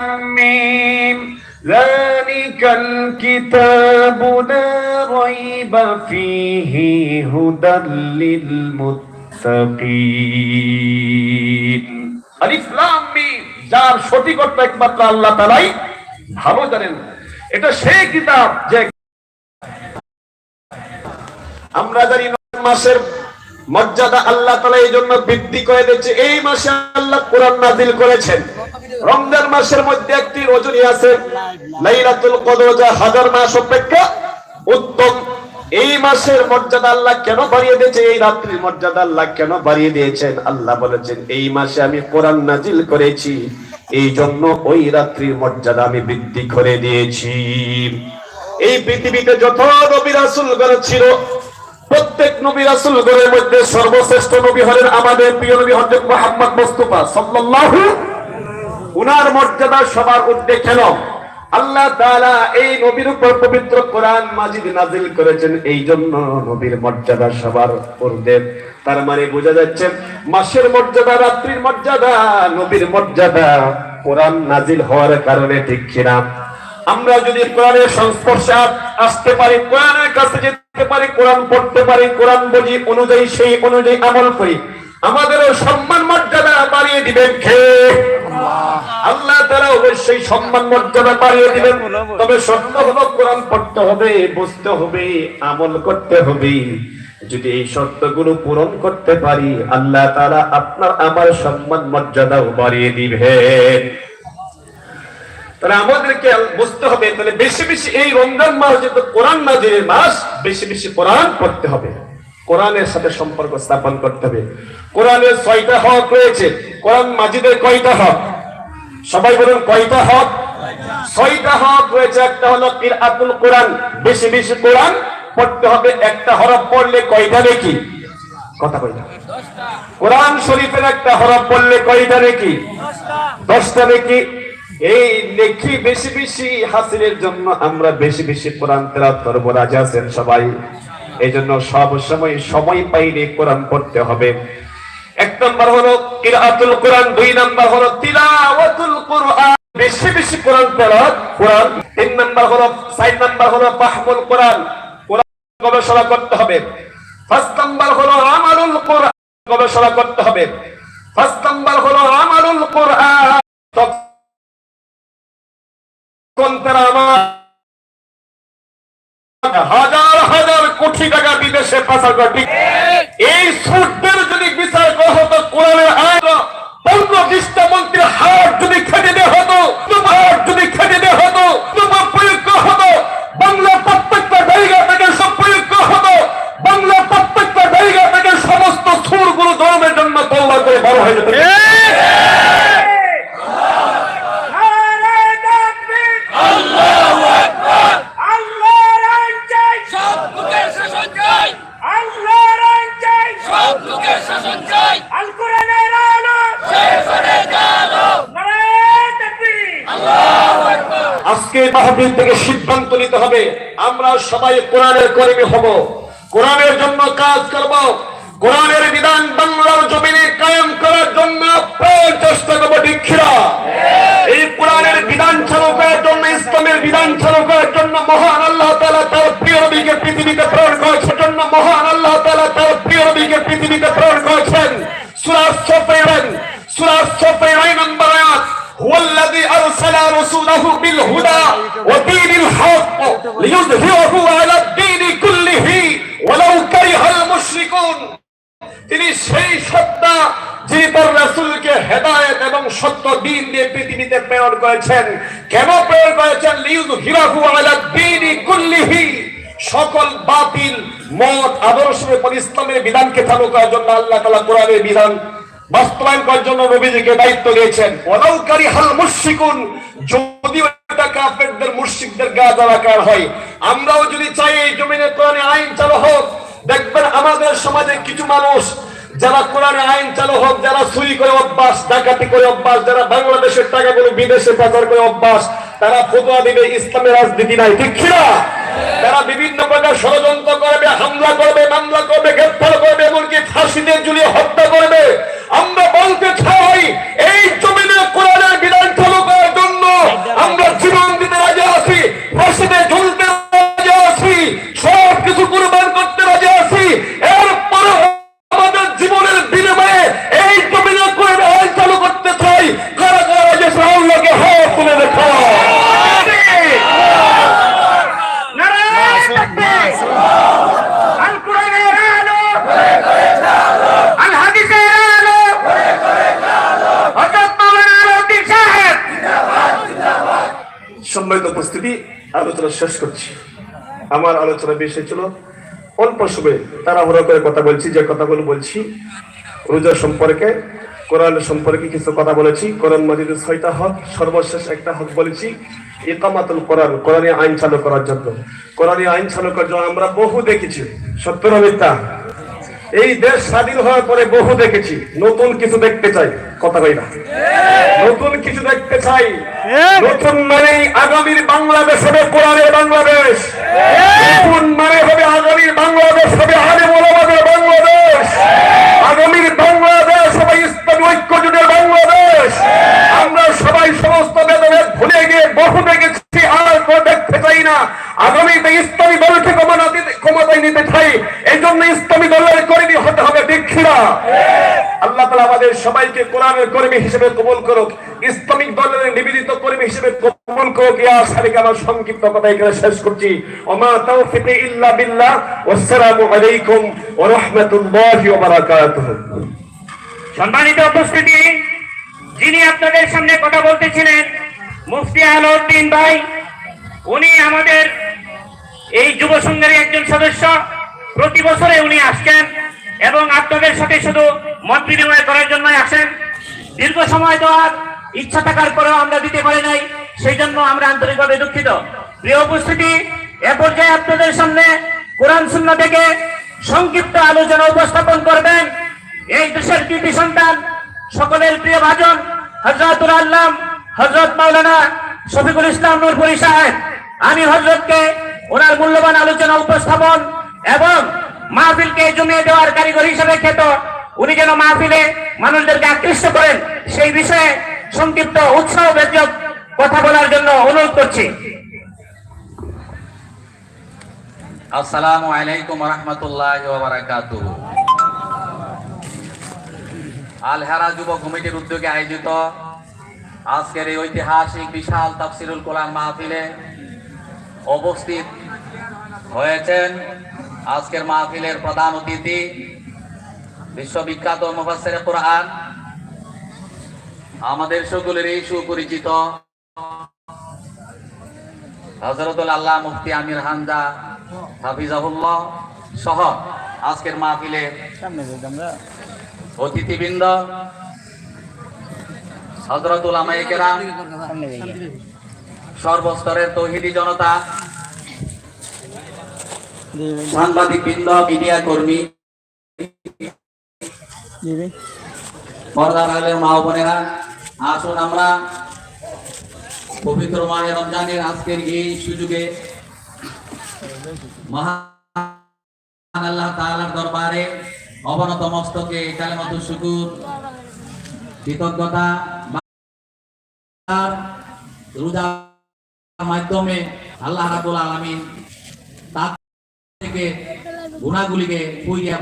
ميم ذلك الكتاب لا ريب فيه هدى للمتقين আলিফ লাম মিম যার সঠিক অর্থ একমাত্র আল্লাহ তাআলাই ভালো জানেন এটা সেই কিতাব যে আমরা জানি রমজান মাসের মর্যাদা আল্লাহ তালা এই জন্য বৃদ্ধি করে দিচ্ছে এই মাসে আল্লাহ কোরআন নাজিল করেছেন রমজান মাসের মধ্যে একটি রজনী আছে। লাইলাতুল কদর যা হাজার মাস অপেক্ষা উত্তম। এই মাসের মর্যাদা আল্লাহ কেন বাড়িয়ে দিয়েছে? এই রাত্রির মর্যাদা আল্লাহ কেন বাড়িয়ে দিয়েছেন? আল্লাহ বলেছেন, এই মাসে আমি কোরআন নাজিল করেছি। এই জন্য ওই রাত্রির মর্যাদা আমি বৃদ্ধি করে দিয়েছি। এই পৃথিবীতে যত নবী রাসূলগণ ছিল, প্রত্যেক নবী রাসূলগণের মধ্যে সর্বশ্রেষ্ঠ নবী হলেন আমাদের প্রিয় নবী হযরত মুহাম্মদ মুস্তাফা সাল্লাল্লাহু উনার মর্যাদা সবার ঊর্ধ্বে কেন? আল্লাহ তাআলা এই নবীর উপর পবিত্র কোরআন মাজিদ নাজিল করেছেন এই জন্য নবীর মর্যাদা সবার ঊর্ধ্বে। তার মানে বোঝা যাচ্ছে, মাসের মর্যাদা, রাত্রির মর্যাদা, নবীর মর্যাদা কোরআন নাজিল হওয়ার কারণে ঠিক কিনা? আমরা যদি কোরআনের সংস্পর্শে আসতে পারি, কোরআনের কাছে যেতে পারি, কোরআন পড়তে পারি, কোরআন বুঝি অনুযায়ী, সেই অনুযায়ী আমল করি, আমাদেরও সম্মান মর্যাদা বাড়িয়ে দিবেন কে? আল্লাহ। তারা অবশ্যই সম্মান মর্যাদা দিবেন। তবে সত্য হলো, কোরআন পড়তে হবে, বুঝতে হবে, আমল করতে হবে। যদি এই শর্তগুলো পূরণ করতে পারি, আল্লাহ তারা আপনার আমার সম্মান মর্যাদাও বাড়িয়ে দিবেন। তাহলে আমাদেরকে বুঝতে হবে, তাহলে বেশি বেশি এই রমজান মাস যেহেতু কোরআন নাজিরের মাস, বেশি বেশি কোরআন পড়তে হবে। কোরআনের সাথে সম্পর্ক স্থাপন করতে হবে। কোরআনের ছয়টা হক রয়েছে। কোরআন মাজিদের কয়টা হক? সবাই বলুন, কয়টা হক? ছয়টা হক রয়েছে, একটা হলো কিরাতুল কোরআন। বেশি বেশি কোরআন পড়তে হবে, একটা হরফ পড়লে কয়টা নাকি? কথা কয়টা কোরআন শরীফের একটা হরফ পড়লে কয়টা নাকি? দশটা নাকি? এই নেকি বেশি বেশি হাসিলের জন্য আমরা বেশি বেশি কোরআন তেলাওয়াত করব, রাজা আছেন সবাই? এই জন্য সব সময় সময় পাইলে কোরআন পড়তে হবে। এক নম্বর হলো কিরাতুল কোরআন, দুই নম্বর হলো তিলাওয়াতুল কোরআন। বেশি বেশি কোরআন তেলাওয়াত কোরআন। তিন নম্বর হলো, চার নম্বর হলো ফাহমুল কোরআন। কোরআন গবেষণা করতে হবে। পাঁচ নম্বর হলো আমালুল কোরআন গবেষণা করতে হবে। পাঁচ নম্বর হলো আমালুল কোরআন। তখন তারা আমার হাজার হাজার কোটি টাকা বিদেশে পাচার করে। এই সুদদের যদি বিচার করা হতো, কোরআনের আইন পনেরো বিশটা মন্ত্রীর হাত যদি খেটে দেওয়া হতো হাট যদি খেটে দেওয়া হতো তোমার প্রয়োগ করা হতো বাংলা প্রত্যেকটা জায়গা থেকে সব প্রয়োগ করা হতো বাংলা প্রত্যেকটা জায়গা থেকে সমস্ত সুরগুলো ধর্মের জন্য তৌবা করে বড় হয়ে যেত নারায়ে তাকবীর আল্লাহু আকবার আল্লাহর আইন চাই সব লোকের শাসন চাই আল্লাহর আইন চাই সব লোকের শাসন চাই আল কোরআনের আলো শেষ হয়ে গেল আজকে মাহবিল থেকে সিদ্ধান্ত নিতে হবে আমরা সবাই কোরআনের কর্মী হব। কোরআনের জন্য কাজ করব কোরআনের সূরা সফেরান সূরা সফেরান নম্বর আয়াত هو الذي أرسل رسوله بالهدى ودين الحق ليظهره على الدين كله ولو كره المشركون তিনি সেই সত্তা যিনি তার রাসূলকে হেদায়েত এবং সত্য দিন দিয়ে পৃথিবীতে প্রেরণ করেছেন কেন প্রেরণ করেছেন লিউযহিরাহু আলা দ্বীনি কুল্লিহি সকল বাতিল, মত আদর্শের উপর ইসলামের বিধানকে চালু করার জন্য আল্লাহ তাআলা কোরআনের বিধান বাস্তবায়ন করার জন্য নবীজিকে দায়িত্ব দিয়েছেন। ওয়ালাউকারি হাল মুশরিকুন, যদিও এটা কাফেরদের গা জ্বালাকার হয়। আমরাও যদি চাই এই জমিনে কোরআনে আইন চালু হোক, দেখবেন আমাদের সমাজে কিছু মানুষ যারা কোরআনে আইন চালু হোক, যারা চুরি করে অভ্যাস, ডাকাতি করে অভ্যাস, যারা বাংলাদেশের টাকাগুলো বিদেশে পাচার করে অভ্যাস, তারা ফতোয়া দিবে, ইসলামের রাজনীতি নাই, ঠিক তারা বিভিন্ন প্রকার ষড়যন্ত্র করবে, হামলা করবে, মামলা করবে গ্রেফতার করবে, এমনকি ফাঁসিতে ঝুলিয়ে হত্যা করবে। আমরা বলতে চাই, এই জমিনে কোরআনের বিধান চালু করার শেষ করছি। আমার আলোচনা বিষয় ছিল অল্প শুভে তাড়াহুড়ো করে কথা বলছি, যে কথাগুলো বলছি, রোজা সম্পর্কে, কোরআন সম্পর্কে কিছু কথা বলেছি। কোরআন মজিদের ছয়টা হক, সর্বশেষ একটা হক বলেছি, ইকামাতুল কোরআন, কোরআনে আইন চালু করার জন্য। কোরআনে আইন চালু করার জন্য আমরা বহু দেখেছি। সত্য এই দেশ স্বাধীন হওয়ার পরে বহু দেখেছি। নতুন কিছু দেখতে চাই কথা কই না। নতুন কিছু দেখতে চাই। নতুন মানে আগামীর বাংলাদেশ হবে কোরআনের বাংলাদেশ। নতুন মানে হবে আগামীর বাংলাদেশ হবে আরে মোলাবাদের বাংলাদেশ আগামীর বাংলাদেশ হবে ইসলামী ঐক্য জুটের বাংলাদেশ আমরা সবাই সমস্ত বেদভেদ ভুলে গিয়ে বহু দেখেছি আর কেউ দেখতে চাই না আগামীতে ইসলামী দলকে ক্ষমতা দিতে- ক্ষমতায় নিতে চাই এই জন্য ইসলামী দলের কর্মী হতে হবে দীক্ষিরা আল্লাহ তালা আমাদের সবাইকে কোরআনের কর্মী হিসেবে কবুল করুক, ইসলামিক দলের নিবেদিত কর্মী হিসেবে কবুল করুক। ইয়া সারিক আমার সংক্ষিপ্ত কথা এখানে শেষ করছি। ওমা তাওফিকে ইল্লা বিল্লাহ, ওয়াসসালামু আলাইকুম ওয়া রাহমাতুল্লাহি ওয়া বারাকাতুহু। সম্মানিত উপস্থিতি, যিনি আপনাদের সামনে কথা বলতেছিলেন, মুফতি আলাউদ্দিন ভাই, উনি আমাদের এই যুব সংঘের একজন সদস্য। প্রতি বছরে উনি আসছেন। এবং আপনাদের সাথে শুধু মত বিনিময় করার জন্য আসেন। দীর্ঘ সময় দেওয়ার ইচ্ছা থাকার পরেও আমরা দিতে পারি নাই, সেই জন্য আমরা আন্তরিকভাবে দুঃখিত। প্রিয় উপস্থিতি, এ পর্যায়ে আপনাদের সামনে কোরআন শূন্য থেকে সংক্ষিপ্ত আলোচনা উপস্থাপন করবেন এই দেশের কৃতি সন্তান, সকলের প্রিয় ভাজন হজরতুল আল্লাম হজরত মাওলানা শফিকুল ইসলাম নূরপুরি সাহেব। আমি হজরতকে ওনার মূল্যবান আলোচনা, উপস্থাপন এবং মাহফিলকে জমিয়ে দেওয়ার কারিগর হিসেবে খ্যাত। উনি যেন মাহফিলে মানুষদেরকে আকৃষ্ট করেন, সেই বিষয়ে সংক্ষিপ্ত উৎসাহ ব্যঞ্জক কথা বলার জন্য অনুরোধ করছি। আসসালামু আলাইকুম রহমতুল্লাহ আলহারা যুব কমিটির উদ্যোগে আয়োজিত আজকের এই ঐতিহাসিক বিশাল তাফসিরুল কোরআন মাহফিলে উপস্থিত হয়েছেন আজকের মাহফিলের প্রধান অতিথি বিশ্ববিখ্যাত মুফাসসির কোরআন। আমাদের সকলেরই সুপরিচিত হজরতুল আল্লাহ মুফতি আমির হামজা হাফিজাহুল্লাহ সহ আজকের মাহফিলে অতিথিবৃন্দ হজরতুল আমাইকেরাম সর্বস্তরের তৌহিদি জনতা সাংবাদিক বৃন্দ মিডিয়া কর্মী পর্দার আলের মা বোনেরা আসুন আমরা পবিত্র মাহে রমজানের আজকের এই সুযোগে মহান আল্লাহ তাআলার দরবারে অবনত মস্তকে কালেমাতু শুকুর কৃতজ্ঞতা রোজার মাধ্যমে আল্লাহ রাব্বুল আলামিন গুনাহগুলিকে পুইয়া